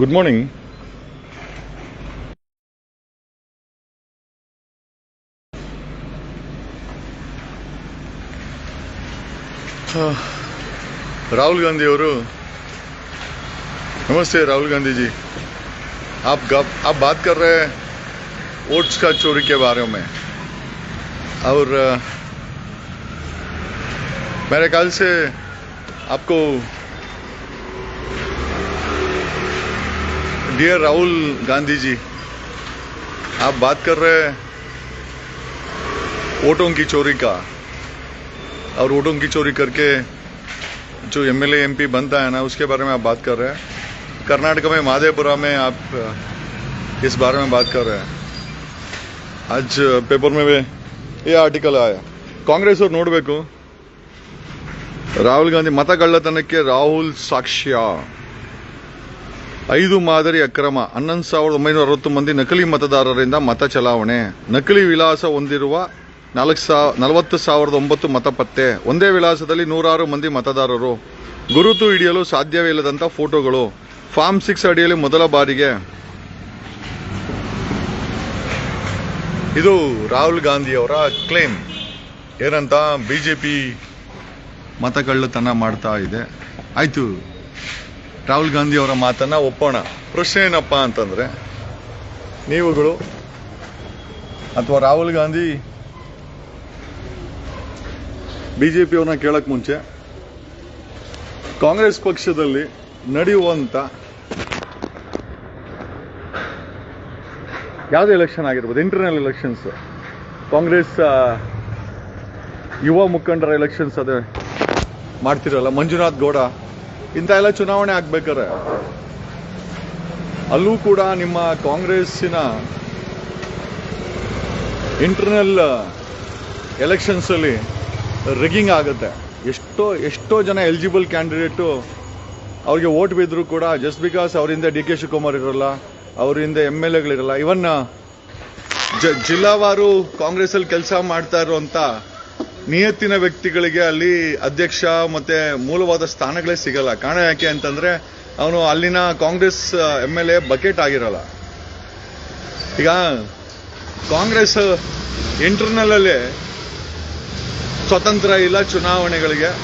Good morning Rahul Gandhi और नमस्ते राहुल गांधी जी आप गप, आप बात कर रहे हैं वोट्स का चोरी के बारे में और अ, मेरे ख्याल से आपको डियर राहुल गांधी जी आप बात कर रहे हैं वोटों की चोरी का और वोटों की चोरी करके जो एमएलए एमपी बनता है ना उसके बारे में आप बात कर रहे हैं कर्नाटक में माधेपुरा में आप अ, इस बारे में बात कर रहे हैं आज अ, पेपर में भी ये आर्टिकल आया ಕಾಂಗ್ರೆಸ್ ಅವ್ರು ನೋಡಬೇಕು ರಾಹುಲ್ ಗಾಂಧಿ ಮತಗಳ್ಳತನಕ್ಕೆ ರಾಹುಲ್ ಸಾಕ್ಷ್ಯ ಐದು ಮಾದರಿ ಅಕ್ರಮ. ಹನ್ನೊಂದು ಸಾವಿರದ ಒಂಬೈನೂರ ಅರವತ್ತು ಮಂದಿ ನಕಲಿ ಮತದಾರರಿಂದ ಮತ ಚಲಾವಣೆ. ನಕಲಿ ವಿಳಾಸ ಹೊಂದಿರುವ ನಾಲ್ಕು ಸಾವ ನಲವತ್ತು ಸಾವಿರದ ಒಂಬತ್ತು ಮತ ಪತ್ತೆ ಒಂದೇ ವಿಳಾಸದಲ್ಲಿ ನೂರಾರು ಮಂದಿ ಮತದಾರರು. ಗುರುತು ಹಿಡಿಯಲು ಸಾಧ್ಯವೇ ಇಲ್ಲದಂತ ಫೋಟೋಗಳು. ಫಾರ್ಮ್ ಸಿಕ್ಸ್ ಅಡಿಯಲ್ಲಿ ಮೊದಲ ಬಾರಿಗೆ. ಇದು ರಾಹುಲ್ ಗಾಂಧಿ ಅವರ ಕ್ಲೇಮ್ ಏನಂತ ಬಿಜೆಪಿ ಮತಕಳ್ಳತನ ಮಾಡ್ತಾ ಇದೆ. ಆಯ್ತು. ರಾಹುಲ್ ಗಾಂಧಿ ಅವರ ಮಾತನ್ನ ಒಪ್ಪೋಣ. ಪ್ರಶ್ನೆ ಏನಪ್ಪ ಅಂತಂದ್ರೆ, ನೀವುಗಳು ಅಥವಾ ರಾಹುಲ್ ಗಾಂಧಿ ಬಿಜೆಪಿ ಪಿಯವ್ರನ್ನ ಕೇಳಕ್ ಮುಂಚೆ ಕಾಂಗ್ರೆಸ್ ಪಕ್ಷದಲ್ಲಿ ನಡೆಯುವಂತ ಯಾವುದೇ ಎಲೆಕ್ಷನ್ ಆಗಿರ್ಬೋದು? ಇಂಟರ್ನಲ್ ಎಲೆಕ್ಷನ್ಸ್ ಕಾಂಗ್ರೆಸ್ ಯುವ ಮುಖಂಡರ ಎಲೆಕ್ಷನ್ಸ್ ಅದೇ ಮಾಡ್ತಿರಲ್ಲ. ಮಂಜುನಾಥ್ ಗೌಡ ಇಂಥ ಎಲ್ಲ ಚುನಾವಣೆ ಆಗ್ಬೇಕಾರೆ ಅಲ್ಲೂ ಕೂಡ ನಿಮ್ಮ ಕಾಂಗ್ರೆಸ್ಸಿನ ಇಂಟರ್ನಲ್ ಎಲೆಕ್ಷನ್ಸ್ ಅಲ್ಲಿ ರಿಗಿಂಗ್ ಆಗುತ್ತೆ. ಎಷ್ಟೋ ಎಷ್ಟೋ ಜನ ಎಲಿಜಿಬಲ್ ಕ್ಯಾಂಡಿಡೇಟು ಅವ್ರಿಗೆ ವೋಟ್ ಬಿದ್ದರೂ ಕೂಡ ಜಸ್ಟ್ ಬಿಕಾಸ್ ಅವರಿಂದ ಡಿ ಕೆ ಶಿವಕುಮಾರ್ ಇರಲ್ಲ, ಅವರಿಂದ ಎಂ ಎಲ್ ಎಗಳಿರಲ್ಲ ಇವನ್ ಜಿಲ್ಲಾವಾರು ಕಾಂಗ್ರೆಸ್ ಅಲ್ಲಿ ಕೆಲಸ ಮಾಡ್ತಾ ಇರುವಂತ ನಿಯತ್ತಿನ ವ್ಯಕ್ತಿಗಳಿಗೆ ಅಲ್ಲಿ ಅಧ್ಯಕ್ಷ ಮತ್ತೆ ಮೂಲವಾದ ಸ್ಥಾನಗಳೇ ಸಿಗಲ್ಲ. ಕಾರಣ ಯಾಕೆ ಅಂತಂದ್ರೆ, ಅವನು ಅಲ್ಲಿನ Congress M L A bucket ಆಗಿರಲ್ಲ. ಈಗ, ಕಾಂಗ್ರೆಸ್ ಇಂಟರ್ನಲ್ ಅಲ್ಲಿ ಸ್ವತಂತ್ರ ಇಲ್ಲ ಚುನಾವಣೆಗಳಿಗೆ.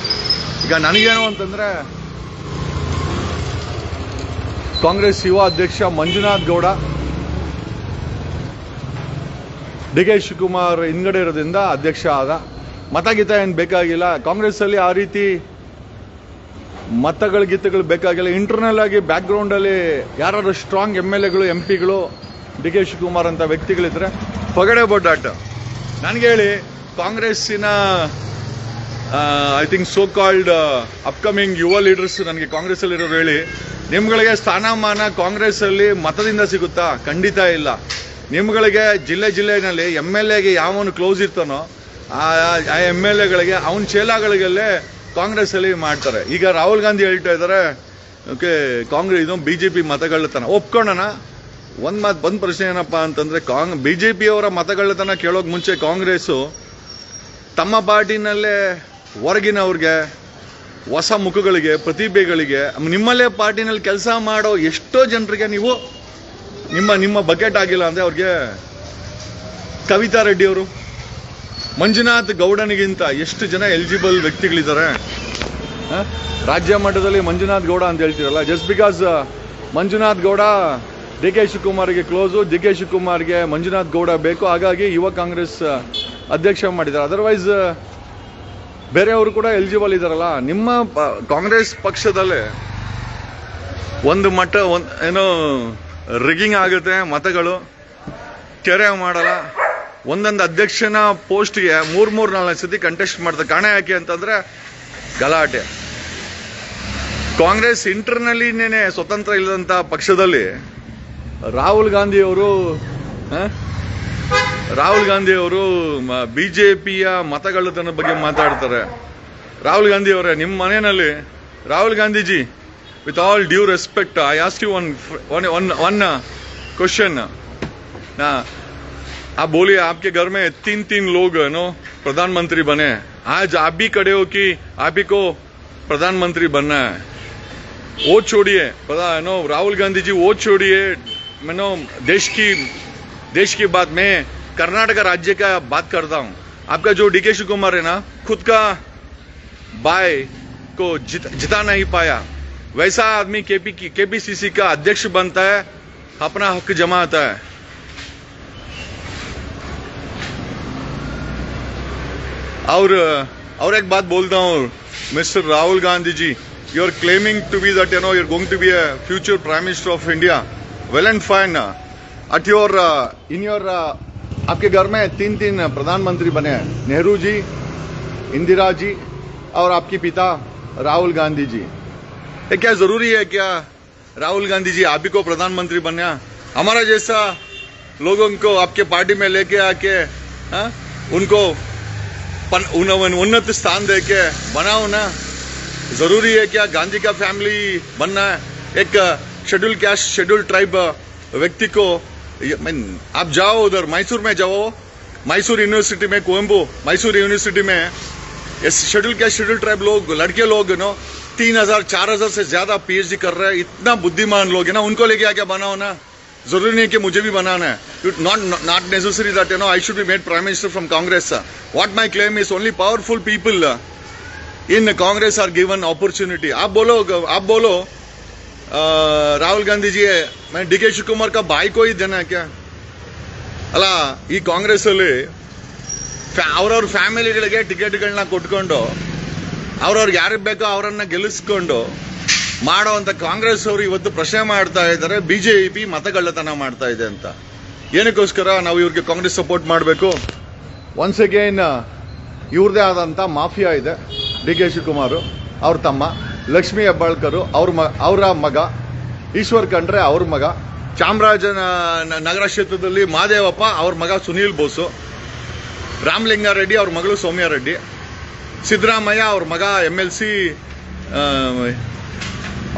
ಈಗ ನನಗೇನು ಅಂತಂದ್ರೆ, ಕಾಂಗ್ರೆಸ್ ಯುವ ಅಧ್ಯಕ್ಷ ಮಂಜುನಾಥ್ ಗೌಡ, ಡಿ ಕೆ ಶಿವಕುಮಾರ್ ಹಿಂಗಡೆ ಇರೋದ್ರಿಂದ ಅಧ್ಯಕ್ಷ ಆದ. ಮತ ಗೀತ ಏನು ಬೇಕಾಗಿಲ್ಲ. ಕಾಂಗ್ರೆಸ್ ಅಲ್ಲಿ ಆ ರೀತಿ ಮತಗಳ ಗೀತಗಳು ಬೇಕಾಗಿಲ್ಲ. ಇಂಟರ್ನಲ್ ಆಗಿ ಬ್ಯಾಕ್ ಗ್ರೌಂಡ್ ಅಲ್ಲಿ ಯಾರು ಸ್ಟ್ರಾಂಗ್ ಎಂ ಎಲ್ ಎಗಳು ಎಂ ಪಿಗಳು ಡಿ ಕೆ ಶಿವಕುಮಾರ್ ಅಂತ ವ್ಯಕ್ತಿಗಳಿದ್ರೆ ಹೊಗಡೆ ಬೊಡ್ಡಾಟ. ನನಗೆ ಹೇಳಿ, ಕಾಂಗ್ರೆಸ್ಸಿನ I think so called upcoming ಯುವ ಲೀಡರ್ಸ್ ನನಗೆ ಕಾಂಗ್ರೆಸ್ ಅಲ್ಲಿ ಇರೋರು ಹೇಳಿ, ನಿಮ್ಗಳಿಗೆ ಸ್ಥಾನಮಾನ ಕಾಂಗ್ರೆಸ್ ಅಲ್ಲಿ ಮತದಿಂದ ಸಿಗುತ್ತಾ? ಖಂಡಿತ ಇಲ್ಲ. ನಿಮ್ಗಳಿಗೆ ಜಿಲ್ಲೆ ಜಿಲ್ಲೆನಲ್ಲಿ ಎಂ ಎಲ್ ಎಗೆ ಯಾವನು ಕ್ಲೋಸ್ ಇರ್ತಾನೋ ಆ ಎಂ ಎಲ್ ಎಗಳಿಗೆ, ಅವನ ಚೇಲಾಗಳಿಗೆಲ್ಲೇ ಕಾಂಗ್ರೆಸ್ ಅಲ್ಲಿ ಮಾಡ್ತಾರೆ. ಈಗ ರಾಹುಲ್ ಗಾಂಧಿ ಹೇಳ್ತಾ ಇದ್ದಾರೆ ಓಕೆ ಕಾಂಗ್ರೆಸ್ ಇದು ಬಿಜೆಪಿ ಮತಗಳ್ಳತನ. ಒಪ್ಕೊಳ್ಳೋಣ ಒಂದು ಮಾತು ಬಂದ ಪ್ರಶ್ನೆ ಏನಪ್ಪ ಅಂತಂದ್ರೆ, ಕಾಂಗ್ ಬಿಜೆಪಿ ಅವರ ಮತಗಳ್ಳತನ ಕೇಳೋಕೆ ಮುಂಚೆ ಕಾಂಗ್ರೆಸ್ ತಮ್ಮ ಪಾರ್ಟಿನಲ್ಲೇ ಹೊರಗಿನವ್ರಿಗೆ, ಹೊಸ ಮುಖಗಳಿಗೆ, ಪ್ರತಿಭೆಗಳಿಗೆ, ನಿಮ್ಮಲ್ಲೇ ಪಾರ್ಟಿನಲ್ಲಿ ಕೆಲಸ ಮಾಡೋ ಎಷ್ಟೋ ಜನರಿಗೆ ನೀವು ನಿಮ್ಮ ನಿಮ್ಮ ಬಕೆಟ್ ಆಗಿಲ್ಲ ಅಂದ್ರೆ ಅವ್ರಿಗೆ ಕವಿತಾ ರೆಡ್ಡಿ ಅವರು ಮಂಜುನಾಥ್ ಗೌಡನಿಗಿಂತ ಎಷ್ಟು ಜನ ಎಲಿಜಿಬಲ್ ವ್ಯಕ್ತಿಗಳಿದ್ದಾರೆ? ರಾಜ್ಯ ಮಟ್ಟದಲ್ಲಿ ಮಂಜುನಾಥ್ ಗೌಡ ಅಂತ ಹೇಳ್ತೀರಲ್ಲ? Just because Manjunath Gowda D K ಶಿವಕುಮಾರ್ಗೆ close D K ಶಿವಕುಮಾರ್ಗೆ ಮಂಜುನಾಥ್ ಗೌಡ ಬೇಕು. ಹಾಗಾಗಿ ಯುವ ಕಾಂಗ್ರೆಸ್ ಅಧ್ಯಕ್ಷ ಮಾಡಿದ್ದಾರೆ. ಅದರ್ವೈಸ್ ಬೇರೆಯವರು ಕೂಡ ಎಲಿಜಿಬಲ್ ಇದ್ದಾರಲ್ಲ? ನಿಮ್ಮ ಕಾಂಗ್ರೆಸ್ ಪಕ್ಷದಲ್ಲೇ ಒಂದು ಮಟ್ಟ ಒಂದು, ಏನೋ ರಿಗಿಂಗ್ ಆಗುತ್ತೆ, ಮತಗಳು, ಕೆರೆ ಮಾಡಲ್ಲ. ಒಂದೊಂದು ಅಧ್ಯಕ್ಷನ ಪೋಸ್ಟ್ಗೆ ಮೂರು ಮೂರು ನಾಲ್ಕು ಸತಿ ಕಂಟೆಸ್ಟ್ ಮಾಡ್ತಾರೆ ಕಾರಣ ಯಾಕೆ ಅಂತಂದ್ರೆ ಗಲಾಟೆ. ಕಾಂಗ್ರೆಸ್ ಇಂಟರ್ನಲ್ಲಿನೇ ಸ್ವತಂತ್ರ ಇಲ್ಲದಂತ ಪಕ್ಷದಲ್ಲಿ ರಾಹುಲ್ ಗಾಂಧಿ ಅವರು ರಾಹುಲ್ ಗಾಂಧಿಯವರು ಬಿ ಜೆ ಪಿಯ ಮತಗಳತನ ಬಗ್ಗೆ ಮಾತಾಡ್ತಾರೆ. ರಾಹುಲ್ ಗಾಂಧಿ ಅವರೇ ನಿಮ್ಮ ಮನೆಯಲ್ಲಿ, Rahul Gandhiji with all due respect I ask you one one one one question ನಾ आप बोलिए आपके घर में तीन तीन लोग नो प्रधानमंत्री बने आज आप भी खड़े हो कि आप ही को प्रधानमंत्री बनना है। वो छोड़िए पता है नो राहुल गांधी जी वो छोड़िए। मैं नो देश की देश की बात मैं कर्नाटक राज्य का बात करता हूँ। आपका जो डी के शिव कुमार है ना खुद का बाय को जित, जिता नहीं पाया। वैसा आदमी केपी की केपीसीसी का अध्यक्ष बनता है अपना हक जमाता है। और और एक बात बोलता हूँ mister Rahul Gandhi ji you are claiming to be that you know you are going to be a future prime minister of India well and fine at your in your आपके घर में तीन तीन प्रधानमंत्री बने हैं नेहरू जी इंदिरा जी और आपके पिता राहुल गांधी जी। ये क्या ज़रूरी है क्या राहुल गांधी जी आप ही को प्रधानमंत्री बनना? हमारा जैसा लोगों को आपके पार्टी में लेके आके हाँ, उनको उन्नत स्थान दे के बनाओ ना। ज़रूरी है क्या गांधी का फैमिली बनना है? एक शेड्यूल कैस्ट शेड्यूल ट्राइब व्यक्ति को मैं- आप जाओ उधर, मैसूर में जाओ। मैसूर यूनिवर्सिटी में कोयम्बू मैसूर यूनिवर्सिटी में। शेड्यूल कैस्ट शेड्यूल ट्राइब लोग, लड़के लोग नो तीन हज़ार, चार हज़ार से ज़्यादा पीएचडी कर रहे हैं। इतना बुद्धिमान लोग है ना, उनको लेके आके बनाओ ना। जरूरी नहीं कि मुझे भी बनाना है not not necessary that you know I should be made prime minister from Congress what my claim is only powerful people in Congress are given opportunity आप बोलो आप बोलो अ, राहुल गांधी जी मैं ಡಿ ಕೆ ಶಿವಕುಮಾರ್ का भाई को ही देना है क्या ಅಲ್ಲ ಈ ಕಾಂಗ್ರೆಸ್ ಅಲ್ಲಿ ಫ್ಯಾ- ಅವ್ರವ್ರ ಫ್ಯಾಮಿಲಿಗಳಿಗೆ ಟಿಕೆಟ್ಗಳನ್ನ ಕೊಟ್ಕೊಂಡು ಅವ್ರವ್ರಿಗೆ ಯಾರಿಗೆ ಬೇಕೋ ಅವರನ್ನ ಗೆಲ್ಲಿಸ್ಕೊಂಡು ಮಾಡೋ ಅಂತ ಕಾಂಗ್ರೆಸ್ ಅವರು ಇವತ್ತು ಪ್ರಶ್ನೆ ಮಾಡ್ತಾ ಇದ್ದಾರೆ. ಬಿಜೆಪಿ ಮತಗಳ್ಳತನ ಮಾಡ್ತಾ ಇದೆ ಅಂತ. ಏನಕ್ಕೋಸ್ಕರ ನಾವು ಇವ್ರಿಗೆ ಕಾಂಗ್ರೆಸ್ ಸಪೋರ್ಟ್ ಮಾಡಬೇಕು? ಒನ್ಸ್ ಅಗೇನ್ ಇವ್ರದೇ ಆದಂತ ಮಾಫಿಯಾ ಇದೆ. ಡಿ ಕೆ ಶಿವಕುಮಾರ್, ಅವ್ರ ತಮ್ಮ, ಲಕ್ಷ್ಮೀ ಹೆಬ್ಬಾಳ್ಕರ್, ಅವ್ರ ಮ, ಅವರ ಮಗ, ಈಶ್ವರ್ ಖಂಡ್ರೆ ಅವ್ರ ಮಗ, ಚಾಮರಾಜನ ನಗರ ಕ್ಷೇತ್ರದಲ್ಲಿ ಮಾದೇವಪ್ಪ, ಅವ್ರ ಮಗ ಸುನೀಲ್ ಬೋಸು, ರಾಮಲಿಂಗಾರೆಡ್ಡಿ, ಅವ್ರ ಮಗಳು ಸೌಮ್ಯಾರೆಡ್ಡಿ, ಸಿದ್ದರಾಮಯ್ಯ ಅವ್ರ ಮಗ ಎಂ ಎಲ್ ಸಿ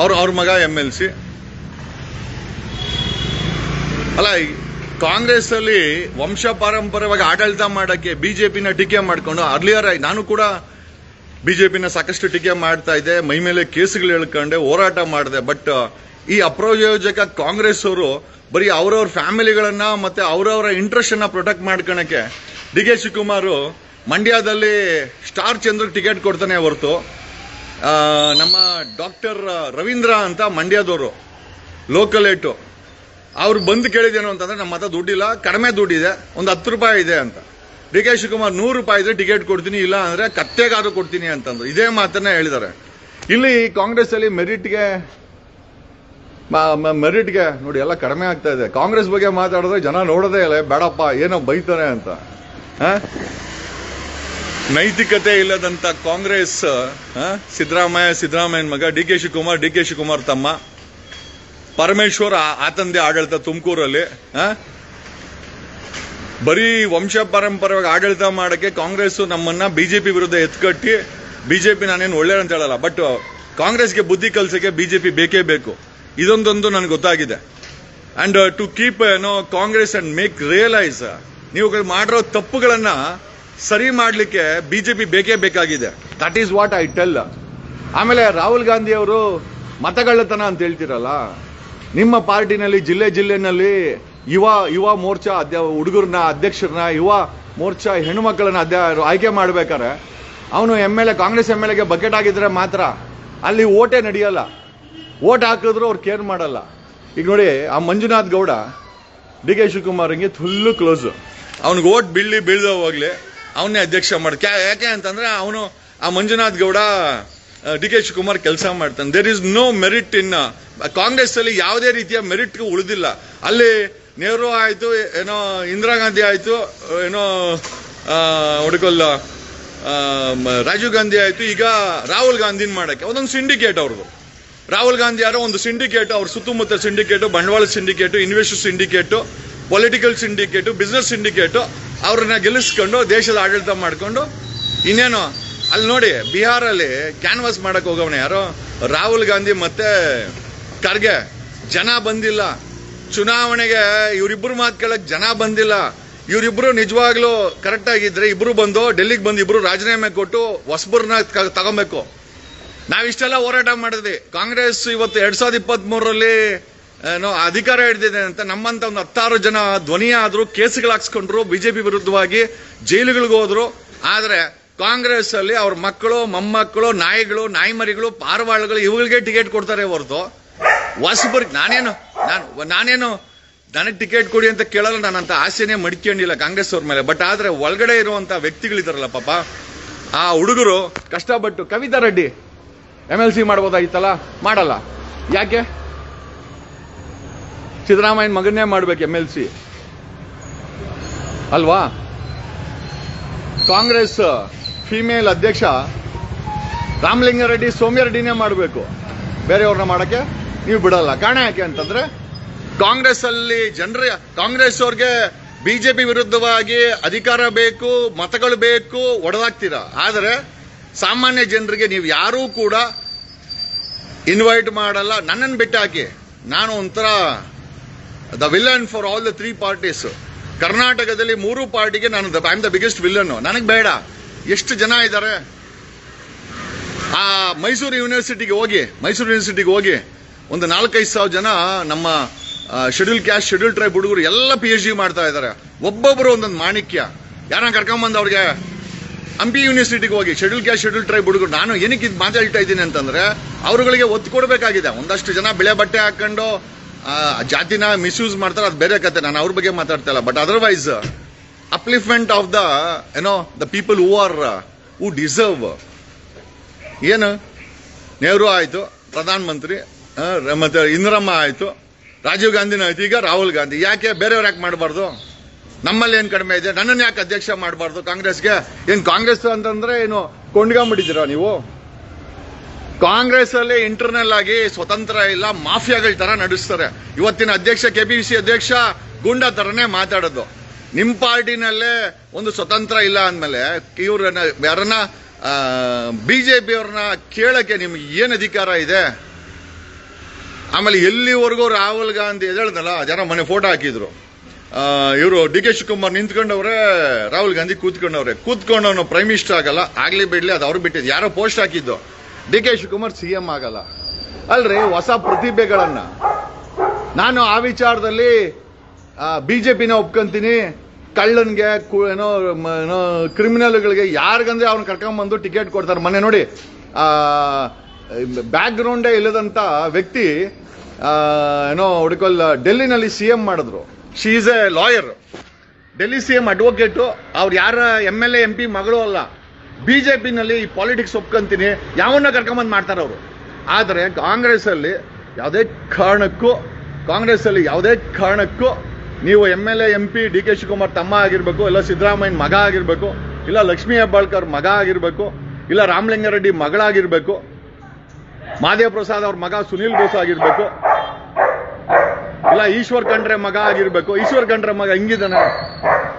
ಅವ್ರ ಅವ್ರ ಮಗ ಎಂ ಎಲ್ ಸಿ ಅಲ್ಲ, ಈ ಕಾಂಗ್ರೆಸ್ ಅಲ್ಲಿ ವಂಶ ಪಾರಂಪರ್ಯವಾಗಿ ಆಡಳಿತ ಮಾಡಕ್ಕೆ ಬಿಜೆಪಿನ ಟೀಕೆ ಮಾಡ್ಕೊಂಡು ಅರ್ಲಿಯರ್ ನಾನು ಕೂಡ ಬಿಜೆಪಿನ ಸಾಕಷ್ಟು ಟೀಕೆ ಮಾಡ್ತಾ ಇದ್ದೆ. ಮೈ ಮೇಲೆ ಕೇಸುಗಳು ಹೇಳ್ಕೊಂಡೆ, ಹೋರಾಟ ಮಾಡಿದೆ. ಬಟ್ ಈ ಅಪ್ರಯೋಜಕ ಕಾಂಗ್ರೆಸ್ ಅವರು ಬರೀ ಅವ್ರವ್ರ ಫ್ಯಾಮಿಲಿಗಳನ್ನ ಮತ್ತೆ ಅವರವರ ಇಂಟ್ರೆಸ್ಟ್ ಅನ್ನ ಪ್ರೊಟೆಕ್ಟ್ ಮಾಡ್ಕೊಳಕ್ಕೆ ಡಿ ಕೆ ಶಿವಕುಮಾರ್ ಮಂಡ್ಯದಲ್ಲಿ ಸ್ಟಾರ್ ಚಂದ್ರಕ್ಕೆ ಟಿಕೆಟ್ ಕೊಡ್ತಾನೆ ಹೊರತು. ನಮ್ಮ ಡಾಕ್ಟರ್ ರವೀಂದ್ರ ಅಂತ ಮಂಡ್ಯದವರು ಲೋಕಲ್ ಏಟು ಅವ್ರು ಬಂದು ಕೇಳಿದೇನು ಅಂತಂದ್ರೆ ನಮ್ಮ ಹತ್ರ ದುಡ್ಡಿಲ್ಲ, ಕಡಿಮೆ ದುಡ್ಡಿದೆ, ಒಂದು ಹತ್ತು ರೂಪಾಯಿ ಇದೆ ಅಂತ. ಡಿ ಕೆ ಶಿವಕುಮಾರ್ ನೂರು ರೂಪಾಯಿ ಇದ್ರೆ ಟಿಕೆಟ್ ಕೊಡ್ತೀನಿ, ಇಲ್ಲ ಅಂದ್ರೆ ಕತ್ತೆಗಾದ್ರು ಕೊಡ್ತೀನಿ ಅಂತಂದ್ರು. ಇದೇ ಮಾತನ್ನ ಹೇಳಿದ್ದಾರೆ. ಇಲ್ಲಿ ಕಾಂಗ್ರೆಸ್ ಅಲ್ಲಿ ಮೆರಿಟ್ಗೆ ಮೆರಿಟ್ಗೆ ನೋಡಿ, ಎಲ್ಲ ಕಡಿಮೆ ಆಗ್ತಾ ಇದೆ. ಕಾಂಗ್ರೆಸ್ ಬಗ್ಗೆ ಮಾತಾಡಿದ್ರೆ ಜನ ನೋಡೋದೇ ಇಲ್ಲ ಬೇಡಪ್ಪ, ಏನೋ ಬೈತಾರೆ ಅಂತ. ಆ? ನೈತಿಕತೆ ಇಲ್ಲದಂತ ಕಾಂಗ್ರೆಸ್ ಸಿದ್ದರಾಮಯ್ಯ, ಸಿದ್ದರಾಮಯ್ಯನ ಮಗ, D K Shivakumar, D K Shivakumar ತಮ್ಮ. ಪರಮೇಶ್ವರ್ ಆತಂದೆ ಆಡಳಿತ ತುಮಕೂರಲ್ಲಿ? ಬರೀ ವಂಶ ಪರಂಪರೆಯಾಗಿ ಆಡಳಿತ ಮಾಡಕ್ಕೆ ಕಾಂಗ್ರೆಸ್ ನಮ್ಮನ್ನ ಬಿಜೆಪಿ ವಿರುದ್ಧ ಎತ್ಕಟ್ಟಿ, ಬಿಜೆಪಿ ನಾನೇನು ಒಳ್ಳೆ ಅಂತ ಹೇಳಲ್ಲ, ಬಟ್ ಕಾಂಗ್ರೆಸ್ಗೆ ಬುದ್ಧಿ ಕಲ್ಸಕ್ಕೆ ಬಿಜೆಪಿ ಬೇಕೇ ಬೇಕು. ಇದೊಂದೊಂದು ನನಗೆ ಗೊತ್ತಾಗಿದೆ. ಅಂಡ್ ಟು ಕೀಪ್ ಏನೋ ಕಾಂಗ್ರೆಸ್ ಅಂಡ್ ಮೇಕ್ ರಿಯಲೈಸ್ ನೀವು ಮಾಡಿರೋ ತಪ್ಪುಗಳನ್ನ ಸರಿ ಮಾಡಲಿಕ್ಕೆ ಬಿಜೆಪಿ ಬೇಕೇ ಬೇಕಾಗಿದೆ. That is what I tell ಆಮೇಲೆ ರಾಹುಲ್ ಗಾಂಧಿ ಅವರು ಮತಗಳ್ಳತನ ಅಂತ ಹೇಳ್ತಿರಲ್ಲ ನಿಮ್ಮ ಪಾರ್ಟಿನಲ್ಲಿ ಜಿಲ್ಲೆ ಜಿಲ್ಲೆನಲ್ಲಿ ಯುವ ಯುವ ಮೋರ್ಚಾ ಅಧ್ಯ ಹುಡುಗರನ್ನ ಅಧ್ಯಕ್ಷರನ್ನ ಯುವ ಮೋರ್ಚಾ ಹೆಣ್ಣುಮಕ್ಕಳನ್ನ ಅಧ್ಯ ಆಯ್ಕೆ ಮಾಡ್ಬೇಕಾರೆ ಅವನು M L A Congress M L ಎಗೆ ಬಕೆಟ್ ಆಗಿದ್ರೆ ಮಾತ್ರ ಅಲ್ಲಿ ಓಟೇ ನಡೆಯಲ್ಲ. ಓಟ್ ಹಾಕಿದ್ರು ಅವ್ರು ಕೇರ್ ಮಾಡಲ್ಲ. ಈಗ ನೋಡಿ ಆ ಮಂಜುನಾಥ್ ಗೌಡ ಡಿ ಕೆ ಶಿವಕುಮಾರ್ಗೆ ಫುಲ್ಲು ಕ್ಲೋಸ್ ಅವ್ನಿಗೆ ಓಟ್ ಬೀಳ್ಲಿ ಬೀಳ್ದ ಹೋಗ್ಲಿ. ಅವನ್ನೇ ಅಧ್ಯಕ್ಷ ಮಾಡ ಯಾಕೆ ಅಂತಂದ್ರೆ ಅವನು ಆ ಮಂಜುನಾಥ್ ಗೌಡ ಡಿ ಕೆ ಶಿವಕುಮಾರ್ ಕೆಲಸ ಮಾಡ್ತಾನೆ. There is no merit in Congress ಅಲ್ಲಿ ಯಾವುದೇ ರೀತಿಯ ಮೆರಿಟ್ ಉಳಿದಿಲ್ಲ. ಅಲ್ಲಿ ನೆಹರು ಆಯಿತು, ಏನೋ ಇಂದಿರಾ ಗಾಂಧಿ ಆಯಿತು, ಏನೋ ಹುಡುಕಲ್ಲ ರಾಜೀವ್ ಗಾಂಧಿ ಆಯಿತು, ಈಗ ರಾಹುಲ್ ಗಾಂಧಿನ ಮಾಡಕ್ಕೆ. ಅದೊಂದು ಸಿಂಡಿಕೇಟ್ ಅವ್ರದ್ದು. ರಾಹುಲ್ ಗಾಂಧಿ ಯಾರೋ ಒಂದು ಸಿಂಡಿಕೇಟ್ ಅವ್ರ ಸುತ್ತಮುತ್ತ ಸಿಂಡಿಕೇಟು ಬಂಡವಾಳ syndicate invest syndicate political syndicate business syndicate ಅವ್ರನ್ನ ಗೆಲ್ಲಿಸ್ಕೊಂಡು ದೇಶದ ಆಡಳಿತ ಮಾಡಿಕೊಂಡು ಇನ್ನೇನು, ಅಲ್ಲಿ ನೋಡಿ, ಬಿಹಾರಲ್ಲಿ ಕ್ಯಾನ್ವಾಸ್ ಮಾಡಕ್ ಹೋಗವನೇ ಯಾರೋ? ರಾಹುಲ್ ಗಾಂಧಿ ಮತ್ತೆ ಖರ್ಗೆ. ಜನ ಬಂದಿಲ್ಲ. ಚುನಾವಣೆಗೆ ಇವರಿಬ್ಬರು ಮಾತು ಕೇಳಕ್ ಜನ ಬಂದಿಲ್ಲ. ಇವರಿಬ್ರು ನಿಜವಾಗ್ಲೂ ಆಗಿದ್ರೆ ಇಬ್ರು ಬಂದು, ಡೆಲ್ಲಿಗೆ ಬಂದು ಇಬ್ರು ರಾಜೀನಾಮೆ ಕೊಟ್ಟು ಹೊಸಬರ್ನ ತಗೊಬೇಕು. ನಾವಿಷ್ಟೆಲ್ಲ ಹೋರಾಟ ಮಾಡಿದ್ವಿ. ಕಾಂಗ್ರೆಸ್ ಇವತ್ತು ಎರಡ್ ಸಾವಿರದ ಇಪ್ಪತ್ತ್ ಮೂರರಲ್ಲಿ ಏನೋ ಅಧಿಕಾರ ಹಿಡಿದಿದೆ ಅಂತ ನಮ್ಮಂತ ಒಂದು ಹತ್ತಾರು ಜನ ಧ್ವನಿ ಆದ್ರು ಬಿ ಹಾಕ್ಸ್ಕೊಂಡ್ರು, ಬಿಜೆಪಿ ವಿರುದ್ಧವಾಗಿ ಜೈಲುಗಳಿಗೆ ಹೋದ್ರು. ಆದ್ರೆ ಕಾಂಗ್ರೆಸ್ ಅಲ್ಲಿ ಅವ್ರ ಮಕ್ಕಳು, ಮೊಮ್ಮಕ್ಕಳು, ನಾಯಿಗಳು, ನಾಯಿಮರಿಗಳು, ಪಾರವಾಳಗಳು ಇವುಗಳಿಗೆ ಟಿಕೆಟ್ ಕೊಡ್ತಾರೆ ಹೊರತು. ಹೊಸಬರ್ಗ್ ನಾನೇನು, ನಾನು, ನಾನೇನು ನನಗೆ ಟಿಕೆಟ್ ಕೊಡಿ ಅಂತ ಕೇಳಲ್ಲ ನಾನು ಅಂತ ಆಸೆನೇ ಮಡ್ಕೊಂಡಿಲ್ಲ ಕಾಂಗ್ರೆಸ್ ಅವ್ರ ಮೇಲೆ. ಬಟ್ ಆದ್ರೆ ಒಳಗಡೆ ಇರುವಂತ ವ್ಯಕ್ತಿಗಳಿದಾರಲ್ಲ ಪಾಪ, ಆ ಹುಡುಗರು ಕಷ್ಟಪಟ್ಟು Kavitha Reddy M L C ಮಾಡ್ಬೋದಾಗಿತ್ತಲ್ಲ? ಮಾಡಲ್ಲ. ಯಾಕೆ? ಸಿದ್ದರಾಮಯ್ಯನ ಮಗನ್ನೇ ಮಾಡ್ಬೇಕು ಎಂ ಅಲ್ವಾ? ಕಾಂಗ್ರೆಸ್ ಫಿಮೇಲ್ ಅಧ್ಯಕ್ಷ ರಾಮಲಿಂಗಾರೆಡ್ಡಿ ಸೋಮ್ಯಾರೆಡ್ಡಿನೇ ಮಾಡಬೇಕು. ಬೇರೆಯವ್ರನ್ನ ಮಾಡೋಕ್ಕೆ ನೀವು ಬಿಡಲ್ಲ. ಕಾರಣ ಯಾಕೆ ಅಂತಂದ್ರೆ ಕಾಂಗ್ರೆಸ್ ಅಲ್ಲಿ ಜನರ ಕಾಂಗ್ರೆಸ್ ಅವ್ರಿಗೆ ಬಿಜೆಪಿ ವಿರುದ್ಧವಾಗಿ ಅಧಿಕಾರ ಬೇಕು, ಮತಗಳು ಬೇಕು, ಒಡೆದಾಗ್ತೀರಾ? ಆದರೆ ಸಾಮಾನ್ಯ ಜನರಿಗೆ ನೀವು ಯಾರೂ ಕೂಡ ಇನ್ವೈಟ್ ಮಾಡಲ್ಲ. ನನ್ನನ್ನು ಬಿಟ್ಟು ಹಾಕಿ ನಾನು ಒಂಥರ the villain for all the three parties ಕರ್ನಾಟಕದಲ್ಲಿ ಮೂರು ಪಾರ್ಟಿಗೆ ನಾನು I am the biggest villain ನನಗೆ ಬೇಡ. ಎಷ್ಟು ಜನ ಇದ್ದಾರೆ ಆ ಮೈಸೂರು ಯೂನಿವರ್ಸಿಟಿಗೆ ಹೋಗಿ, ಮೈಸೂರು ಯೂನಿವರ್ಸಿಟಿಗೆ ಹೋಗಿ ಒಂದು ನಾಲ್ಕೈದು ಸಾವಿರ ಜನ ನಮ್ಮ ಶೆಡ್ಯೂಲ್ ಕ್ಯಾಸ್ಟ್ ಶೆಡ್ಯೂಲ್ ಟ್ರೈಬ್ ಹುಡುಗರು ಎಲ್ಲ ಪಿ ಎಚ್ ಡಿ ಮಾಡ್ತಾ ಇದ್ದಾರೆ ಒಬ್ಬೊಬ್ಬರು ಒಂದೊಂದು ಮಾಣಿಕ್ಯ. ಯಾರನ್ನ ಕರ್ಕೊಂಬಂದು ಅವ್ರಿಗೆ? ಹಂಪಿ ಯೂನಿವರ್ಸಿಟಿಗೆ ಹೋಗಿ ಶೆಡ್ಯೂಲ್ ಕ್ಯಾಸ್ಟ್ ಶೆಡ್ಯೂಲ್ ಟ್ರೈಬ್ ಹುಡುಗರು. ನಾನು ಏನಕ್ಕೆ ಇದು ಮಾತಾಡ್ತಾ ಇದ್ದೀನಿ ಅಂತಂದ್ರೆ, ಅವರುಗಳಿಗೆ ಒತ್ತು ಕೊಡಬೇಕಾಗಿದೆ. ಒಂದಷ್ಟು ಜನ ಬಿಳೆ ಬಟ್ಟೆ ಹಾಕೊಂಡು ಜಾತಿನ ಮಿಸ್ಯೂಸ್ ಮಾಡ್ತಾರೆ, ಅದು ಬೇರೆ ಕತೆ. ನಾನು ಅವ್ರ ಬಗ್ಗೆ ಮಾತಾಡ್ತಾ ಇಲ್ಲ. But otherwise upliftment of the ಏನೋ the people who are who deserve ಏನು? ನೆಹರು ಆಯಿತು ಪ್ರಧಾನ ಮಂತ್ರಿ ಮತ್ತು ಇಂದಿರಮ್ಮ ಆಯ್ತು, ರಾಜೀವ್ ಗಾಂಧಿನೂ ಆಯಿತು, ಈಗ ರಾಹುಲ್ ಗಾಂಧಿ. ಯಾಕೆ ಬೇರೆಯವ್ರು ಯಾಕೆ ಮಾಡಬಾರ್ದು? ನಮ್ಮಲ್ಲಿ ಏನು ಕಡಿಮೆ ಇದೆ? ನನ್ನನ್ನು ಯಾಕೆ ಅಧ್ಯಕ್ಷ ಮಾಡಬಾರ್ದು? ಕಾಂಗ್ರೆಸ್ಗೆ ಏನು ಕಾಂಗ್ರೆಸ್ ಅಂತಂದ್ರೆ ಏನು ಕೊಂಡ್ಕೊಂಬಿಟ್ಟಿದ್ದೀರಾ ನೀವು? ಕಾಂಗ್ರೆಸ್ ಅಲ್ಲಿ ಇಂಟರ್ನಲ್ ಆಗಿ ಸ್ವತಂತ್ರ ಇಲ್ಲ, ಮಾಫಿಯಾಗಳ ತರ ನಡೆಸ್ತಾರೆ. ಇವತ್ತಿನ ಅಧ್ಯಕ್ಷ, ಕೆಪಿಸಿ ಅಧ್ಯಕ್ಷ ಗುಂಡ ತರನೇ ಮಾತಾಡೋದು. ನಿಮ್ ಪಾರ್ಟಿನಲ್ಲೇ ಒಂದು ಸ್ವತಂತ್ರ ಇಲ್ಲ ಅಂದಮೇಲೆ ಇವ್ರನ್ನ, ಯಾರನ್ನ ಬಿಜೆಪಿ ಪಿಯವ್ರನ್ನ ಕೇಳಕ್ಕೆ ನಿಮ್ಗೆ ಏನು ಅಧಿಕಾರ ಇದೆ? ಆಮೇಲೆ ಎಲ್ಲಿವರೆಗೂ ರಾಹುಲ್ ಗಾಂಧಿ ಎದ್ದೇಳ್ದಲ್ಲ, ಜನ ಮನೆ ಫೋಟೋ ಹಾಕಿದ್ರು. ಇವರು ಡಿ ಕೆ ಶಿವಕುಮಾರ್ ನಿಂತ್ಕೊಂಡವ್ರೆ, ರಾಹುಲ್ ಗಾಂಧಿ ಕೂತ್ಕೊಂಡವ್ರೆ. ಕೂತ್ಕೊಂಡವನು ಪ್ರೈಮ್ ಮಿನಿಸ್ಟರ್ ಆಗಲ್ಲ, ಆಗ್ಲಿ ಬಿಡ್ಲಿ, ಅದು ಅವ್ರು ಬಿಟ್ಟಿದ್ದು. ಯಾರೋ ಪೋಸ್ಟ್ ಹಾಕಿದ್ದು. D K Shivakumar C M ಆಗಲ್ಲ. ಅಲ್ರಿ, ಹೊಸ ಪ್ರತಿಭೆಗಳನ್ನ. ನಾನು ಆ ವಿಚಾರದಲ್ಲಿ ಬಿಜೆಪಿನ ಒಪ್ಕೊಂತೀನಿ. ಕಳ್ಳನ್ಗೆ ಏನೋ ಏನೋ, ಕ್ರಿಮಿನಲ್ಗಳಿಗೆ ಯಾರಿಗಂದ್ರೆ ಅವ್ನ ಕರ್ಕೊಂಬಂದು ಟಿಕೆಟ್ ಕೊಡ್ತಾರೆ. ಮೊನ್ನೆ ನೋಡಿ ಬ್ಯಾಕ್ ಗ್ರೌಂಡೇ ಇಲ್ಲದಂತ ವ್ಯಕ್ತಿ ಏನೋ ಹುಡುಕಲ್ ಡೆಲ್ಲಿನಲ್ಲಿ ಸಿ ಎಂ ಮಾಡಿದ್ರು. She is a lawyer Delhi C M advocate ಅವ್ರು ಯಾರ M L A M P ಮಗಳು ಅಲ್ಲ. ಬಿಜೆಪಿನಲ್ಲಿ ಈ ಪಾಲಿಟಿಕ್ಸ್ ಒಪ್ಕೊಂತೀನಿ, ಯಾವನ್ನ ಕರ್ಕೊಂಬಂದು ಮಾಡ್ತಾರೆ ಅವರು. ಆದರೆ ಕಾಂಗ್ರೆಸ್ ಅಲ್ಲಿ ಯಾವುದೇ ಕಾರಣಕ್ಕೂ, ಕಾಂಗ್ರೆಸ್ಸಲ್ಲಿ ಯಾವುದೇ ಕಾರಣಕ್ಕೂ ನೀವು M L A M P D K Shivakumar ತಮ್ಮ ಆಗಿರಬೇಕು, ಇಲ್ಲ ಸಿದ್ದರಾಮಯ್ಯನ ಮಗ ಆಗಿರಬೇಕು, ಇಲ್ಲ ಲಕ್ಷ್ಮೀ ಹೆಬ್ಬಾಳ್ಕರ್ ಮಗ ಆಗಿರಬೇಕು, ಇಲ್ಲ ರಾಮಲಿಂಗಾರೆಡ್ಡಿ ಮಗಳಾಗಿರಬೇಕು, ಮಾದೇವ ಪ್ರಸಾದ್ ಅವ್ರ ಮಗ ಸುನೀಲ್ ಬೋಸ್ ಆಗಿರಬೇಕು, ಇಲ್ಲ ಈಶ್ವರ್ ಖಂಡ್ರೆ ಮಗ ಆಗಿರಬೇಕು, ಈಶ್ವರ್ ಖಂಡ್ರೆ ಮಗ ಹಿಂಗಿದಾನೆ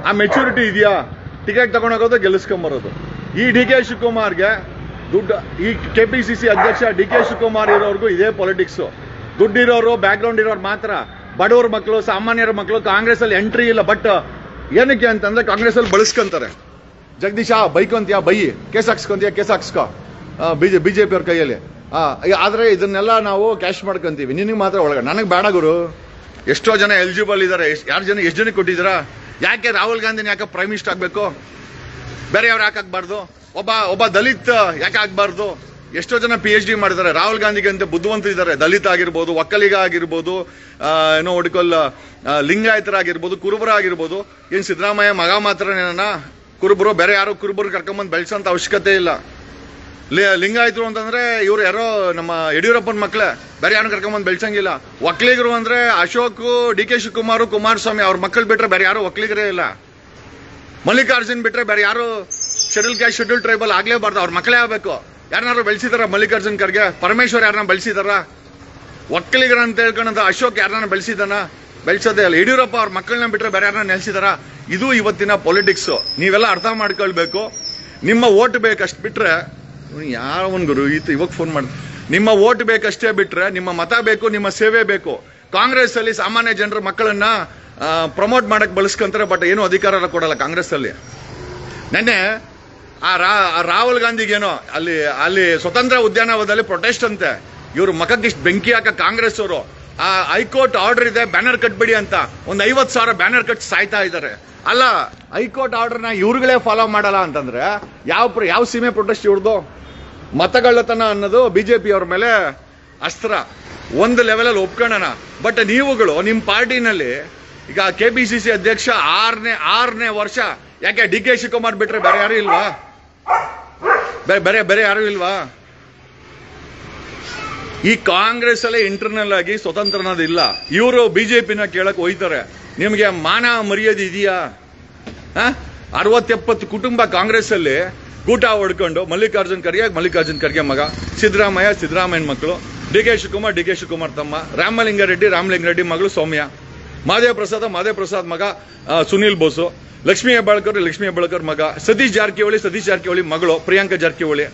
ಆ ಮೆಚುರಿಟಿ ಇದೆಯಾ? ಟಿಕೆಟ್ ತಗೊಂಡೋಗೋದು ಗೆಲ್ಲಿಸ್ಕೊಂಬರೋದು ಈ ಡಿ ಕೆ ಶಿವಕುಮಾರ್ಗೆ ದುಡ್ಡು, ಈ ಕೆ ಪಿ ಸಿ ಸಿ ಅಧ್ಯಕ್ಷ ಡಿ ಕೆ ಶಿವಕುಮಾರ್ ಇರೋರ್ಗೂ ಇದೇ ಪೊಲಿಟಿಕ್ಸು ದುಡ್ಡಿರೋರು ಬ್ಯಾಕ್ಗ್ರೌಂಡ್ ಇರೋರು ಮಾತ್ರ ಬಡವ್ರ ಮಕ್ಕಳು ಸಾಮಾನ್ಯರ ಮಕ್ಕಳು ಕಾಂಗ್ರೆಸ್ ಅಲ್ಲಿ ಎಂಟ್ರಿ ಇಲ್ಲ. ಬಟ್ ಏನಕ್ಕೆ ಅಂತಂದ್ರೆ ಕಾಂಗ್ರೆಸ್ ಅಲ್ಲಿ ಬಳಸ್ಕೊಂತಾರೆ. ಜಗದೀಶ ಬೈಕೊಂತೀಯ, ಬೈ. ಕೇಸ್ ಹಾಕ್ಸ್ಕೊಂತೀಯ, ಕೇಸ್ ಹಾಕ್ಸ್ಕೊ. ಬಿಜೆ ಬಿಜೆಪಿ ಅವ್ರ ಕೈಯಲ್ಲಿ ಆದ್ರೆ ಇದನ್ನೆಲ್ಲ ನಾವು ಕ್ಯಾಶ್ ಮಾಡ್ಕೊಂತೀವಿ. ನಿನಗೆ ಮಾತ್ರ ಒಳಗ. ನನಗೆ ಬೇಡ ಗುರು. ಎಷ್ಟೋ ಜನ ಎಲಿಜಿಬಲ್ ಇದ್ದಾರೆ ಯಾರು ಜನ, ಎಷ್ಟು ಜನಕ್ಕೆ ಕೊಟ್ಟಿದ್ದೀರಾ? ಯಾಕೆ ರಾಹುಲ್ ಗಾಂಧಿನ ಯಾಕೆ ಪ್ರೈಮ್ ಮಿನಿಸ್ಟರ್ ಆಗ್ಬೇಕು? ಬೇರೆ ಯಾರು ಯಾಕೆ ಆಗ್ಬಾರ್ದು? ಒಬ್ಬ ಒಬ್ಬ ದಲಿತ್ ಯಾಕೆ ಆಗ್ಬಾರ್ದು? ಎಷ್ಟೋ ಜನ ಪಿ ಎಚ್ ಡಿ ಮಾಡಿದ್ದಾರೆ ರಾಹುಲ್ ಗಾಂಧಿಗೆ ಅಂತ ಬುದ್ಧಿವಂತರಿದ್ದಾರೆ ದಲಿತ ಆಗಿರ್ಬೋದು, ಒಕ್ಕಲಿಗ ಆಗಿರ್ಬೋದು ಏನೋ ಹುಡುಕಲ್ ಲಿಂಗಾಯತರಾಗಿರ್ಬೋದು, ಕುರುಬರ ಆಗಿರ್ಬೋದು. ಏನು ಸಿದ್ದರಾಮಯ್ಯ ಮಗ ಮಾತ್ರನೇನ ಕುರುಬರು, ಬೇರೆ ಯಾರು ಕುರುಬರು ಕರ್ಕೊಂಬಂದು ಬೆಳೆಸೋಂಥ ಅವಶ್ಯಕತೆ ಇಲ್ಲ. ಲಿಂಗಾಯತರು ಅಂತಂದ್ರೆ ಇವ್ರು ಯಾರೋ ನಮ್ಮ ಯಡಿಯೂರಪ್ಪನ ಮಕ್ಕಳೇ ಬೇರೆ ಯಾರು ಕರ್ಕೊಂಬಂದು ಬೆಳ್ಸಂಗಿಲ್ಲ. ಒಕ್ಕಲಿಗರು ಅಂದ್ರೆ ಅಶೋಕ್, ಡಿ ಕೆ ಶಿವಕುಮಾರ್, ಕುಮಾರಸ್ವಾಮಿ ಅವ್ರ ಮಕ್ಕಳು ಬಿಟ್ರೆ ಬೇರೆ ಯಾರು ಒಕ್ಕಲಿಗರೇ ಇಲ್ಲ. ಮಲ್ಲಿಕಾರ್ಜುನ್ ಬಿಟ್ರೆ ಬೇರೆ ಯಾರು ಶೆಡ್ಯೂಲ್ ಕ್ಯಾಸ್ಟ್ ಶೆಡ್ಯೂಲ್ ಟ್ರೈಬಲ್ ಆಗಲೇಬಾರ್ದು. ಅವ್ರ ಮಕ್ಕಳೇ ಆಗಬೇಕು. ಯಾರನ್ನಾರು ಬೆಳೆಸಿದಾರ ಮಲ್ಲಿಕಾರ್ಜುನ್ ಖರ್ಗೆ? ಪರಮೇಶ್ವರ್ ಯಾರನ್ನ ಬೆಳೆಸಿದಾರ? ಒಕ್ಕಲಿಗರ ಅಂತ ಹೇಳ್ಕೊಂಡಂತ ಅಶೋಕ್ ಯಾರನ್ನ ಬೆಳೆಸಿದಾನ? ಬೆಳೆಸೋದೇ ಅಲ್ಲ. ಯಡಿಯೂರಪ್ಪ ಅವ್ರ ಮಕ್ಕಳನ್ನ ಬಿಟ್ರೆ ಬೇರೆ ಯಾರನ್ನ ನೆಲೆಸಿದಾರ? ಇದು ಇವತ್ತಿನ ಪೊಲಿಟಿಕ್ಸು ನೀವೆಲ್ಲ ಅರ್ಥ ಮಾಡ್ಕೊಳ್ಬೇಕು. ನಿಮ್ಮ ಓಟ್ ಬೇಕಷ್ಟು ಬಿಟ್ರೆ ಯಾವ ಒಂದು ಗುರು, ಈತ ಇವಾಗ ಫೋನ್ ಮಾಡಿ, ನಿಮ್ಮ ಓಟ್ ಬೇಕಷ್ಟೇ ಬಿಟ್ರೆ, ನಿಮ್ಮ ಮತ ಬೇಕು, ನಿಮ್ಮ ಸೇವೆ ಬೇಕು. ಕಾಂಗ್ರೆಸ್ ಅಲ್ಲಿ ಸಾಮಾನ್ಯ ಜನರ ಮಕ್ಕಳನ್ನ ಪ್ರಮೋಟ್ ಮಾಡೋಕ್ಕೆ ಬಳಸ್ಕೊಂತಾರೆ ಬಟ್ ಏನು ಅಧಿಕಾರ ಕೊಡಲ್ಲ ಕಾಂಗ್ರೆಸ್ ಅಲ್ಲಿ ನೆನ್ನೆ ಆ ರಾಹುಲ್ ಗಾಂಧಿಗೇನೋ, ಅಲ್ಲಿ ಅಲ್ಲಿ ಸ್ವತಂತ್ರ ಉದ್ಯಾನವನದಲ್ಲಿ ಪ್ರೊಟೆಸ್ಟ್ ಅಂತೆ. ಇವರು ಮಖಕ್ಕೆ ಇಷ್ಟು ಬೆಂಕಿ ಹಾಕ ಕಾಂಗ್ರೆಸ್ ಅವರು ಆ ಹೈಕೋರ್ಟ್ ಆರ್ಡರ್ ಇದೆ ಬ್ಯಾನರ್ ಕಟ್ಬಿಡಿ ಅಂತ. ಒಂದು ಐವತ್ತು ಸಾವಿರ ಬ್ಯಾನರ್ ಕಟ್ ಸಾಯ್ತಾ ಇದ್ದಾರೆ ಅಲ್ಲ, ಹೈಕೋರ್ಟ್ ಆರ್ಡರ್ನ ಇವ್ರುಗಳೇ ಫಾಲೋ ಮಾಡಲ್ಲ ಅಂತಂದ್ರೆ ಯಾವ ಯಾವ ಸೀಮೆ ಪ್ರೊಟೆಸ್ಟ್ ಇವ್ರದ್ದು ಮತಗಳ್ಳತನ ಅನ್ನೋದು ಬಿಜೆಪಿ ಅವ್ರ ಮೇಲೆ ಅಸ್ತ್ರ. ಒಂದು ಲೆವೆಲಲ್ಲಿ ಒಪ್ಕೊಳ್ಳೋಣ ಬಟ್ ನೀವುಗಳು ನಿಮ್ಮ ಪಾರ್ಟಿನಲ್ಲಿ ಈಗ ಕೆ ಪಿ ಸಿ ಸಿ ಅಧ್ಯಕ್ಷ ಆರನೇ ಆರನೇ ವರ್ಷ. ಯಾಕೆ ಡಿ ಕೆ ಶಿವಕುಮಾರ್ ಬಿಟ್ರೆ ಬೇರೆ ಯಾರು ಇಲ್ವಾ? ಬೇರೆ ಬೇರೆ ಬೇರೆ ಯಾರು ಇಲ್ವಾ? ಈ ಕಾಂಗ್ರೆಸ್ ಅಲ್ಲೇ ಇಂಟರ್ನಲ್ ಆಗಿ ಸ್ವತಂತ್ರ ಅನ್ನೋದು ಇಲ್ಲ ಇವರು ಬಿಜೆಪಿನ ಕೇಳಕ್ ಹೋಯ್ತಾರೆ ನಿಮಗೆ ಮಾನ ಮರ್ಯಾದೆ ಇದೆಯಾ? ಅರವತ್ತೆಪ್ಪತ್ತು ಕುಟುಂಬ ಕಾಂಗ್ರೆಸ್ ಅಲ್ಲಿ ಕೂಟ ಹೊಡ್ಕೊಂಡು ಮಲ್ಲಿಕಾರ್ಜುನ್ ಖರ್ಗೆ ಮಲ್ಲಿಕಾರ್ಜುನ್ ಖರ್ಗೆ ಮಗ, ಸಿದ್ದರಾಮಯ್ಯ, ಸಿದ್ದರಾಮಯ್ಯನ ಮಕ್ಕಳು, D K Shivakumar, D K Shivakumar ತಮ್ಮ, ರಾಮಲಿಂಗಾರೆಡ್ಡಿ ರಾಮಲಿಂಗಾರೆಡ್ಡಿ ಮಗಳು ಸೌಮ್ಯ. ಮಾದೇವ ಪ್ರಸಾದ ಮಾದೇವ ಪ್ರಸಾದ್ ಮಗ ಸುನೀಲ್ ಬೋಸು, ಲಕ್ಷ್ಮೀ ಹೆಬ್ಬಾಳ್ಕರ್ ಲಕ್ಷ್ಮೀ ಹೆಬ್ಬಾಳ್ಕರ್ ಮಗ, ಸತೀಶ್ ಜಾರಕಿಹೊಳಿ ಸತೀಶ್ ಜಾರಕಿಹೊಳಿ ಮಗಳು, ಪ್ರಿಯಾಂಕಾ ಜಾರಕಿಹೊಳಿ.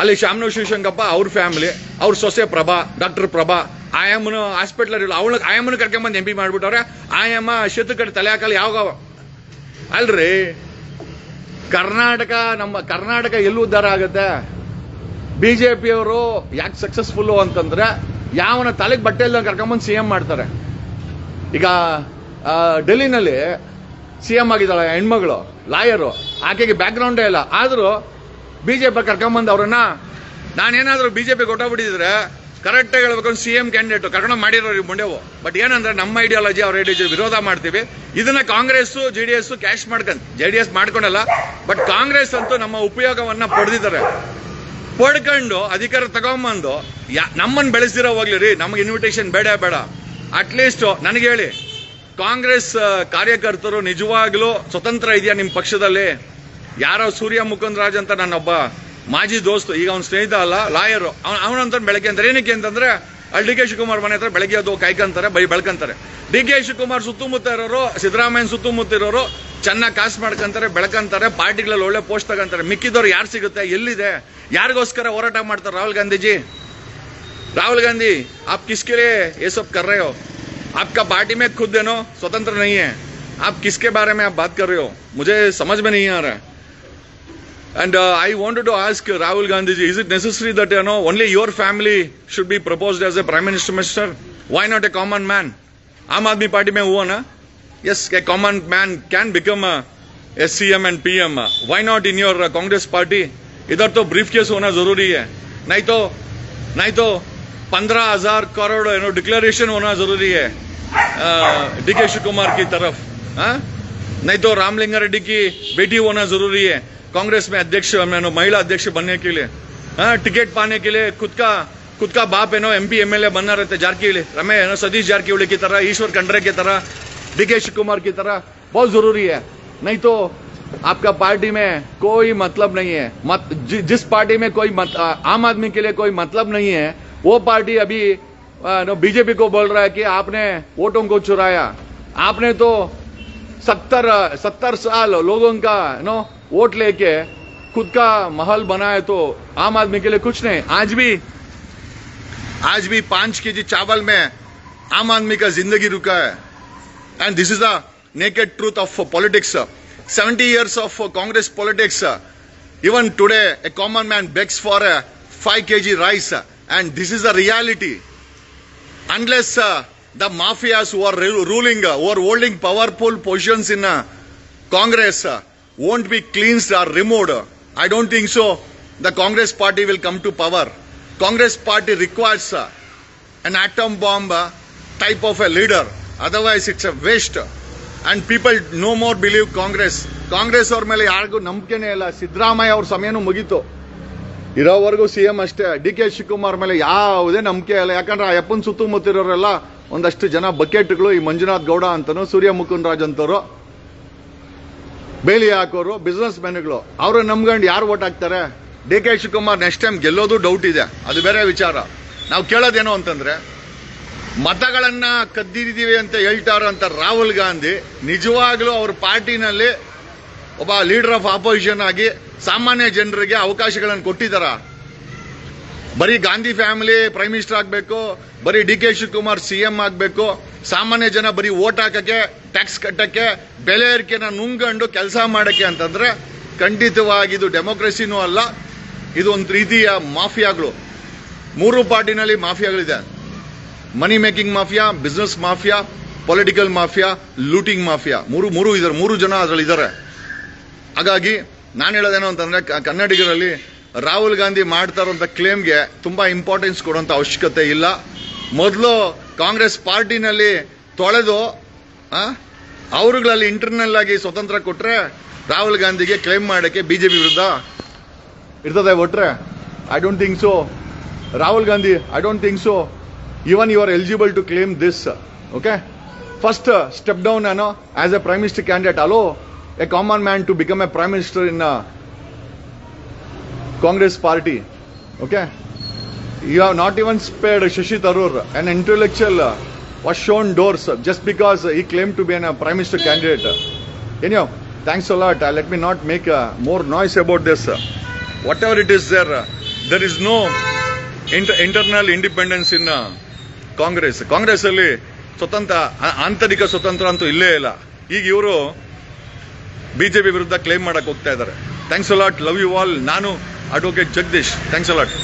ಅಲ್ಲಿ ಶಾಮನೂರ್ ಶಿವಶಂಕಪ್ಪ, ಅವ್ರ ಫ್ಯಾಮಿಲಿ, ಅವ್ರ ಸೊಸೆ ಪ್ರಭಾ, ಡಾಕ್ಟರ್ ಪ್ರಭಾ ಆಯಾಮನ ಹಾಸ್ಪಿಟಲ್ ಇಲ್ಲ ಅವಳ ಆಯಾಮನ ಕರ್ಕೊಂಬಂದು ಎಂ ಪಿ ಮಾಡ್ಬಿಟ್ಟವ್ರೆ. ಆಯಾಮ ಶೆತ್ತು ಕಡೆ ತಲೆ ಹಾಕಲ್ಲ, ಯಾವಾಗ? ಅಲ್ರಿ, ಕರ್ನಾಟಕ, ನಮ್ಮ ಕರ್ನಾಟಕ ಎಲ್ಲಿ ಉದ್ಧಾರ ಆಗುತ್ತೆ. ಬಿಜೆಪಿಯವರು ಯಾಕೆ ಸಕ್ಸಸ್ಫುಲ್ಲು ಅಂತಂದ್ರೆ, ಯಾವನ ತಲೆಗೆ ಬಟ್ಟೆ ಇಲ್ಲ ಕರ್ಕೊಂಬಂದು ಸಿ ಎಂ ಮಾಡ್ತಾರೆ. ಈಗ ಡೆಲ್ಲಿನಲ್ಲಿ ಸಿ ಎಂ ಆಗಿದ್ದಾಳೆ ಹೆಣ್ಮಗಳು, ಲಾಯರು, ಆಕೆಗೆ ಬ್ಯಾಕ್ಗ್ರೌಂಡೇ ಇಲ್ಲ. ಆದರೂ ಬಿ ಜೆ ಪಿ ಕರ್ಕೊಂಬಂದು ಅವರನ್ನ, ನಾನೇನಾದರೂ ಬಿ ಜೆ ಪಿ ಕೊಟ್ಟೋಗ್ಬಿಟ್ಟಿದ್ರೆ ಕರೆಕ್ಟಾಗಿ ಹೇಳ್ಬೇಕಂದ್ರೆ ಸಿ ಎಂ ಕ್ಯಾಂಡಿಡೇಟು ಕರ್ಕೊಂಡು ಮಾಡಿರೋರಿಗೆ ಮುಂಡೆವು. ಬಟ್ ಏನಂದ್ರೆ ನಮ್ಮ ಐಡಿಯಾಲಜಿ ಅವ್ರ ಐಡಿಯಾಲಜಿ ವಿರೋಧ ಮಾಡ್ತೀವಿ. ಇದನ್ನ Congress J D S cash ಮಾಡ್ಕೊಂಡು ಜೆ ಡಿ ಎಸ್ ಮಾಡ್ಕೊಂಡಲ್ಲ ಬಟ್ ಕಾಂಗ್ರೆಸ್ ಅಂತೂ ನಮ್ಮ ಉಪಯೋಗವನ್ನ ಪಡೆದಿದ್ದಾರೆ. ಪಡ್ಕೊಂಡು ಅಧಿಕಾರ ತಗೊಂಬಂದು, ಯಾ- ನಮ್ಮನ್ನು ಬೆಳೆಸಿರೋ ಹೋಗ್ಲಿ ರೀ, ನಮಗೆ ಇನ್ವಿಟೇಷನ್ ಬೇಡ ಬೇಡ. ಅಟ್ಲೀಸ್ಟ್ ನನಗೆ ಹೇಳಿ, ಕಾಂಗ್ರೆಸ್ ಕಾರ್ಯಕರ್ತರು ನಿಜವಾಗ್ಲೂ ಸ್ವತಂತ್ರ ಇದೆಯಾ ನಿಮ್ಮ ಪಕ್ಷದಲ್ಲಿ? ಯಾರೋ ಸೂರ್ಯ ಮುಕುಂದ್ ರಾಜ್ ಅಂತ ನನ್ನೊಬ್ಬ ಮಾಜಿ ದೋಸ್ತು, ಈಗ ಅವ್ನ ಸ್ನೇಹಿತ ಅಲ್ಲ, ಲಾಯರು. ಅವನಂತ ಬೆಳಗ್ಗೆ ಅಂತಾರೆ. ಏನಕ್ಕೆ ಅಂತಂದ್ರೆ, ಅಲ್ಲಿ ಡಿ ಕೆ ಶಿವಕುಮಾರ್ ಮನೆ ಹತ್ರ ಬೆಳಗ್ಗೆ ಅದು ಕಾಯ್ಕೊಂತಾರೆ ಬೈ ಬೆಳ್ಕಂತಾರೆ. ಡಿ ಕೆ ಶಿವಕುಮಾರ್ ಸುತ್ತಮುತ್ತ ಇರೋರು ಸಿದ್ದರಾಮಯ್ಯ ಸುತ್ತಮುತ್ತ ಇರೋರು ಚೆನ್ನಾಗಿ ಕಾಸು ಮಾಡ್ಕೊಂತಾರೆ, ಬೆಳಕಂತಾರೆ, ಪಾರ್ಟಿಗಳಲ್ಲಿ ಒಳ್ಳೆ ಪೋಸ್ಟ್ ತಗೊಂತಾರೆ. ಮಿಕ್ಕಿದವ್ರು ಯಾರು ಸಿಗುತ್ತೆ, ಎಲ್ಲಿದೆ? ಯಾರಿಗೋಸ್ಕರ ಹೋರಾಟ ಮಾಡ್ತಾರೆ ರಾಹುಲ್ ಗಾಂಧೀಜಿ? राहुल गांधी, आप किसके लिए ये सब कर रहे हो? आपका पार्टी में खुद देनो, स्वतंत्र नहीं है। आप किसके बारे में आप बात कर रहे हो? मुझे समझ में नहीं आ रहा है। And I want to ask Rahul Gandhi ji is it necessary that you know only your family should be propose as a prime minister minister why not a common man Aam Aadmi Party में हुआ ना? Yes a common man can become a C M and P M why not in your Congress party इधर तो brief case होना ज़रूरी है। नहीं तो नहीं तो पंद्रह हज़ार करोड़ नो डिक्लेरेशन होना ज़रूरी है। डी के शिव कुमार की तरफ़ हाँ? नहीं तो रामलिंगा रेड्डी की बेटी होना ज़रूरी है कांग्रेस में अध्यक्ष महिला अध्यक्ष बनने के लिए। हाँ, टिकट पाने के लिए खुद का खुद का बाप है नो एमपी एमएलए बनना रहते जारकीहोली रमे है नो सतीश जारकीहोली की तरह ईश्वर खंडरे की तरह डी के शिव कुमार की तरह बहुत ज़रूरी है। नहीं तो आपका पार्टी में कोई मतलब नहीं है। मत जि, जिस पार्टी में कोई मत, आ, आम आदमी के लिए कोई मतलब नहीं है वो पार्टी अभी बीजेपी को बोल रहा है कि आपने वोटों को चुराया। आपने तो सत्तर सत्तर साल लोगों का नो वोट लेके खुद का महल बनाए तो आम आदमी के लिए कुछ नहीं। आज भी आज भी पाँच के जी चावल में आम आदमी का ज़िंदगी रुका है। And this is the naked truth of politics 70 years of uh, Congress politics, uh, even today, a common man begs for a 5 kg rice, uh, and this is the reality. Unless uh, the mafias who are ruling, uh, who holding powerful positions in uh, Congress, uh, won't be cleansed or removed, uh, I don't think so. The Congress party will come to power. Congress party requires uh, an atom bomb uh, type of a leader. Otherwise, it's a waste. and people no more believe Congress Congress ಅವ್ರ ಮೇಲೆ ಯಾರಿಗೂ ನಂಬಿಕೆನೇ ಇಲ್ಲ ಸಿದ್ದರಾಮಯ್ಯ ಅವ್ರ ಸಮಯನೂ ಮುಗೀತು ಇರೋವರೆಗೂ C M ಅಷ್ಟೇ. D K Shivakumar ಮೇಲೆ ಯಾವುದೇ ನಂಬಿಕೆ ಇಲ್ಲ. ಯಾಕಂದ್ರೆ ಆ ಯಪ್ಪನ ಸುತ್ತಮುತ್ತಿರೋರೆಲ್ಲ ಒಂದಷ್ಟು ಜನ ಬಕೆಟ್ಗಳು ಈ ಮಂಜುನಾಥ್ ಗೌಡ ಅಂತನೂ, ಸೂರ್ಯ ಮುಕುಂದ್ ರಾಜ್ ಅಂತವರು ಬೇಲಿ ಹಾಕೋರು ಬಿಸ್ನೆಸ್ ಮ್ಯಾನ್ಗಳು ಅವರು ನಂಬ್ಕೊಂಡು ಯಾರು ಓಟ್ ಹಾಕ್ತಾರೆ? D K Shivakumar next time ಗೆಲ್ಲೋದು ಡೌಟ್ ಇದೆ. ಅದು ಬೇರೆ ವಿಚಾರ. ನಾವು ಕೇಳೋದೇನು ಅಂತಂದ್ರೆ, ಮತಗಳನ್ನು ಕದ್ದಿದ್ದೀವಿ ಅಂತ ಹೇಳ್ತಾರ ಅಂತ ರಾಹುಲ್ ಗಾಂಧಿ ನಿಜವಾಗ್ಲೂ ಅವ್ರ ಪಾರ್ಟಿನಲ್ಲಿ ಒಬ್ಬ ಲೀಡರ್ ಆಫ್ ಆಪೋಸಿಷನ್ ಆಗಿ ಸಾಮಾನ್ಯ ಜನರಿಗೆ ಅವಕಾಶಗಳನ್ನು ಕೊಟ್ಟಿದ್ದಾರ ಬರೀ ಗಾಂಧಿ ಫ್ಯಾಮಿಲಿ ಪ್ರೈಮ್ ಮಿನಿಸ್ಟರ್ ಆಗಬೇಕು, ಬರೀ ಡಿ ಕೆ ಶಿವಕುಮಾರ್ ಸಿಎಂ ಆಗಬೇಕು. ಸಾಮಾನ್ಯ ಜನ ಬರೀ ಓಟ್ ಹಾಕಕ್ಕೆ, ಟ್ಯಾಕ್ಸ್ ಕಟ್ಟಕ್ಕೆ, ಬೆಲೆ ಏರಿಕೆನ ನುಂಗಂಡು ಕೆಲಸ ಮಾಡಕ್ಕೆ ಅಂತಂದ್ರೆ ಖಂಡಿತವಾಗಿ ಇದು ಡೆಮೋಕ್ರಸಿನೂ ಅಲ್ಲ, ಇದು ಒಂದು ರೀತಿಯ ಮಾಫಿಯಾಗಳು ಮೂರು ಪಾರ್ಟಿನಲ್ಲಿ ಮಾಫಿಯಾಗಳಿದೆ. Money making mafia, business mafia, political mafia, looting mafia. ಮೂರು ಮೂರು ಇದ್ದಾರೆ ಮೂರು ಜನ ಅದರಲ್ಲಿ ಹಾಗಾಗಿ ನಾನು ಹೇಳೋದೇನು ಅಂತಂದ್ರೆ ಕನ್ನಡಿಗರಲ್ಲಿ ರಾಹುಲ್ ಗಾಂಧಿ ಮಾಡ್ತಾ ಇರುವಂತ ಕ್ಲೇಮ್ಗೆ ತುಂಬಾ ಇಂಪಾರ್ಟೆನ್ಸ್ ಕೊಡುವಂಥ ಅವಶ್ಯಕತೆ ಇಲ್ಲ. ಮೊದಲು ಕಾಂಗ್ರೆಸ್ ಪಾರ್ಟಿನಲ್ಲಿ ತೊಳೆದು ಅವರುಗಳಲ್ಲಿ ಇಂಟರ್ನಲ್ ಆಗಿ ಸ್ವತಂತ್ರ ಕೊಟ್ರೆ ರಾಹುಲ್ ಗಾಂಧಿಗೆ ಕ್ಲೇಮ್ ಮಾಡೋಕ್ಕೆ ಬಿ ಜೆ ಪಿ ವಿರುದ್ಧ ಇರ್ತದೆ ಒಟ್ರೆ? I don't think so Rahul Gandhi I don't think so even you are eligible to claim this okay first step down ನಾನು as a prime minister candidate allow a common man to become a prime minister in Congress party okay you have not even spared Shashi Tharoor an intellectual was shown doors just because he claim to be an prime minister candidate Anyhow, thanks a lot. Uh, let me not make uh, more noise about this. Uh, whatever it is there, uh, there is no inter- internal independence in uh, Congress ಕಾಂಗ್ರೆಸ್ಸಲ್ಲಿ ಸ್ವತಂತ್ರ ಆಂತರಿಕ ಸ್ವತಂತ್ರ ಅಂತೂ ಇಲ್ಲೇ ಇಲ್ಲ ಈಗ ಇವರು BJP ವಿರುದ್ಧ claim ಮಾಡಕ್ಕೆ ಹೋಗ್ತಾ ಇದ್ದಾರೆ. Thanks a lot love you all ನಾನು advocate Jagadish. Thanks a lot